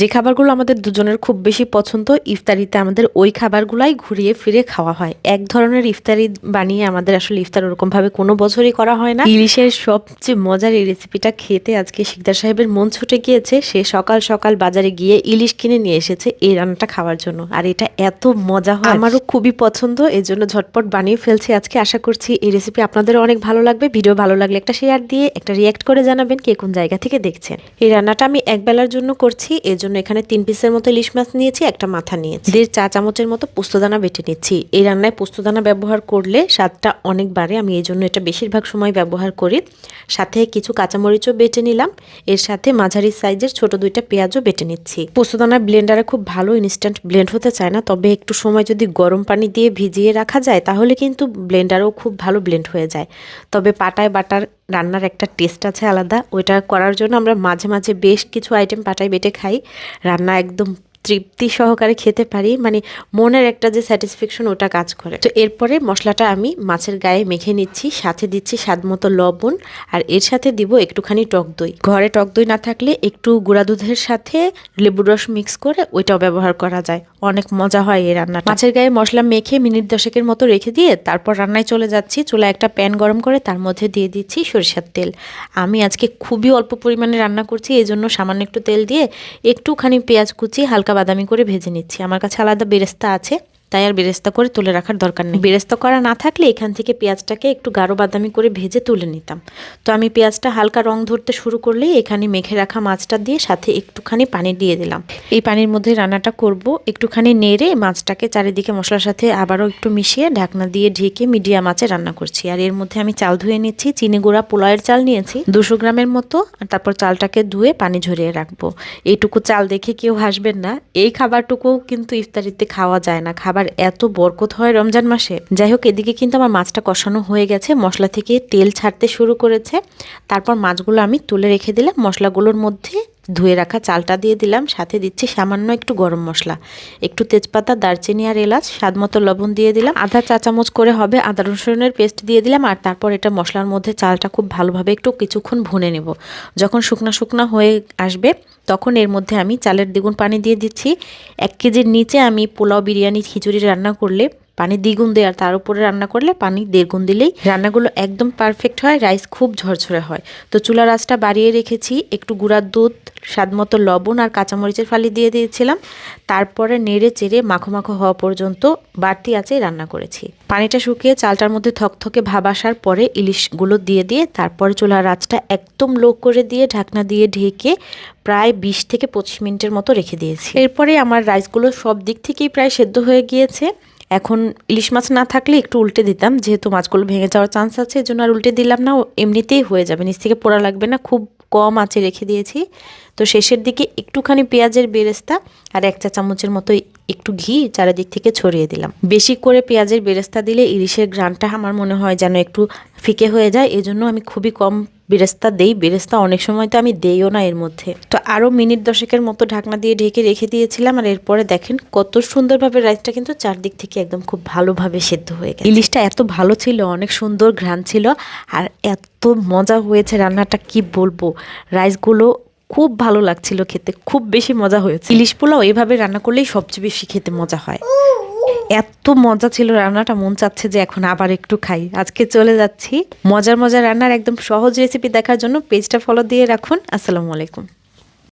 যে খাবারগুলো আমাদের দুজনের খুব বেশি পছন্দ, ইফতারিতে আমাদের ওই খাবারগুলাই ঘুরিয়ে ফিরে খাওয়া হয়। এক ধরনের ইফতারি বানিয়ে আমাদের আসলে ইফতার ওরকমভাবে কোনো বছরই করা হয় না। ইলিশের সবচেয়ে মজার এই রেসিপিটা খেতে আজকে শিকদার সাহেবের মন ছুটে গিয়েছে। সে সকাল সকাল বাজারে গিয়ে ইলিশ কিনে নিয়ে এসেছে এই রান্নাটা খাওয়ার জন্য। আর এটা এত মজা হয়। আমারও খুবই পছন্দ এর জন্য ঝটপট বানিয়ে ফেলছি আজকে। আশা করছি এই রেসিপি আপনাদের অনেক ভালো লাগবে। ভিডিও ভালো লাগলে একটা শেয়ার দিয়ে, একটা রিয়াক্ট করে জানাবেন কে কোন জায়গা থেকে দেখছেন। এই রান্নাটা আমি এক বেলার জন্য করছি এর জন্য এখানে তিন পিসের মতো ইলিশ মাছ নিয়েছি, একটা মাথা নিয়েছি। দেড় চা চামচের মতো পোস্তদানা বেটে নিচ্ছি। এই রান্নায় পোস্তদানা ব্যবহার করলে স্বাদটা অনেক বাড়ে আমি এই জন্য এটা বেশিরভাগ সময় ব্যবহার করি। সাথে কিছু কাঁচামরিচও বেটে নিলাম। এর সাথে মাঝারি সাইজের ছোট দুইটা পেঁয়াজও বেটে নিচ্ছি। পোস্তদানা ব্লেন্ডারে খুব ভালো ইনস্ট্যান্ট ব্লেন্ড হতে চায় না, তবে একটু সময় যদি গরম পানি দিয়ে ভিজিয়ে রাখা যায়, তাহলে কিন্তু ব্লেন্ডারও খুব ভালো ব্লেন্ড হয়ে যায়। তবে পাটায় বাটার রান্নার একটা টেস্ট আছে আলাদা। ওইটা করার জন্য আমরা মাঝে মাঝে বেশ কিছু আইটেম পাটাই বেটে খাই। রান্না একদম তৃপ্তি সহকারে খেতে পারি মানে মনের একটা যে স্যাটিসফ্যাকশন ওটা কাজ করে। তো এরপরে মশলাটা আমি মাছের গায়ে মেখে নিচ্ছি, সাথে দিচ্ছি স্বাদ মতো লবণ, আর এর সাথে দিব একটুখানি টক দই। ঘরে টক দই না থাকলে একটু গুঁড়া দুধের সাথে লেবুর রস মিক্স করে ওইটাও ব্যবহার করা যায়। অনেক মজা হয় এই রান্নাটা। মাছের গায়ে মশলা মেখে মিনিট দশেকের মতো রেখে দিয়ে তারপর রান্নায় চলে যাচ্ছি। চুলা একটা প্যান গরম করে তার মধ্যে দিয়ে দিচ্ছি সরিষার তেল। আমি আজকে খুবই অল্প পরিমাণে রান্না করছি এই জন্য সামান্য একটু তেল দিয়ে একটুখানি পেঁয়াজ কুচি, হালকা বাদামি করে ভেজে নিচ্ছি। আমার কাছে আলাদা বেরেস্তা আছে। তাই আর বেরেস্তা করে তুলে রাখার দরকার নেই। বেরেস্তা করা না থাকলে এখান থেকে পেঁয়াজটাকে একটু গাঢ় বাদামি করে ভেজে তুলে নিতাম। তো আমি পেঁয়াজটা হালকা রং ধরতে শুরু করলেই এখানে মেখে রাখা মাছটা দিয়ে সাথে একটুখানি পানি দিয়ে দিলাম। এই পানির মধ্যে রান্নাটা করব। একটুখানি নেড়ে মাছটাকে চারিদিকে মশলার সাথে আবারও একটু মিশিয়ে ঢাকনা দিয়ে ঢেকে মিডিয়াম আঁচে রান্না করছি। আর এর মধ্যে আমি চাল ধুয়ে নিচ্ছি, চিনি গুঁড়া, পোলাওয়ের চাল নিয়েছি। দুশো গ্রামের মতো। আর তারপর চালটাকে ধুয়ে পানি ঝরিয়ে রাখব। এইটুকু চাল দেখে কেউ হাসবেন না। এই খাবারটুকুও কিন্তু ইফতারিতে খাওয়া যায় না। খাবার এত বরকত হয় রমজান মাসে? যাই হোক, এদিকে কিন্তু আমার মাছটা কষানো হয়ে গেছে। মশলা থেকে তেল ছাড়তে শুরু করেছে। তারপর মাছগুলো আমি তুলে রেখে দিলাম মশলাগুলোর মধ্যে। ধুয়ে রাখা চালটা দিয়ে দিলাম, সাথে দিচ্ছি সামান্য একটু গরম মশলা। একটু তেজপাতা, দারচিনি আর এলাচ, স্বাদ মতো লবণ দিয়ে দিলাম। আধা চা চামচ করে হবে আদা রসুনের পেস্ট দিয়ে দিলাম, আর তারপর এটা মশলার মধ্যে চালটা খুব ভালোভাবে একটু কিছুক্ষণ ভুনে নেব। যখন শুকনা শুকনা হয়ে আসবে, তখন এর মধ্যে আমি চালের দ্বিগুণ পানি দিয়ে দিচ্ছি। এক কেজির নিচে আমি পোলাও বিরিয়ানি খিচুড়ি রান্না করলে পানি দ্বিগুণ দেয় আর তার উপরে রান্না করলে পানি দেড়গুণ দিলেই রান্নাগুলো একদম পারফেক্ট হয় রাইস খুব ঝরঝরে হয়। তো চুলার আঁচটা বাড়িয়ে রেখেছি, একটু গুঁড়ার দুধ স্বাদ মতো লবণ আর কাঁচামরিচের ফালি দিয়ে দিয়েছিলাম। তারপরে নেড়ে চেড়ে মাখো মাখো হওয়া পর্যন্ত বাড়তি আছে রান্না করেছি। পানিটা শুকিয়ে চালটার মধ্যে থকথকে ভাব আসার পরে ইলিশগুলো দিয়ে দিয়ে তারপরে চুলার আঁচটা একদম লো করে দিয়ে ঢাকনা দিয়ে ঢেকে প্রায় বিশ থেকে পঁচিশ মিনিটের মতো রেখে দিয়েছি। এরপরে আমার রাইসগুলো সব দিক থেকেই প্রায় সেদ্ধ হয়ে গিয়েছে। এখন ইলিশ মাছ না থাকলে একটু উল্টে দিতাম, যেহেতু মাছগুলো ভেঙে যাওয়ার চান্স আছে, এজন্য আর উল্টে দিলাম না এমনিতেই হয়ে যাবে। নিচ থেকে পোড়া লাগবে না, খুব কম আঁচে রেখে দিয়েছি। তো শেষের দিকে একটুখানি পেঁয়াজের বেরেস্তা আর এক চা চামচের মতো একটু ঘি চারিদিক থেকে ছড়িয়ে দিলাম। বেশি করে পেঁয়াজের বেরেস্তা দিলে ইলিশের গ্রানটা আমার মনে হয় যেন একটু ফিকে হয়ে যায়, এজন্য আমি খুবই কম বেরেস্তা দেই, বেরেস্তা অনেক সময় তো আমি দেইও না এর মধ্যে। তো আরও মিনিট দশেকের মতো ঢাকনা দিয়ে ঢেকে রেখে দিয়েছিলাম আর এরপরে দেখেন কত সুন্দরভাবে রাইসটা কিন্তু চারদিক থেকে একদম খুব ভালোভাবে সেদ্ধ হয়ে গেছে। ইলিশটা এত ভালো ছিল, অনেক সুন্দর ঘ্রাণ ছিল আর এত মজা হয়েছে রান্নাটা, কি বলব? রাইসগুলো খুব ভালো লাগছিল খেতে, খুব বেশি মজা হয়েছে। ইলিশ পোলাও এভাবে রান্না করলেই সবচেয়ে বেশি খেতে মজা হয়। এত মজা ছিল রান্নাটা, মন চাচ্ছে যে এখন আবার একটু খাই। আজকে চলে যাচ্ছি মজার মজার রান্নার একদম সহজ রেসিপি দেখার জন্য পেজটা ফলো দিয়ে রাখুন। আসসালামু আলাইকুম।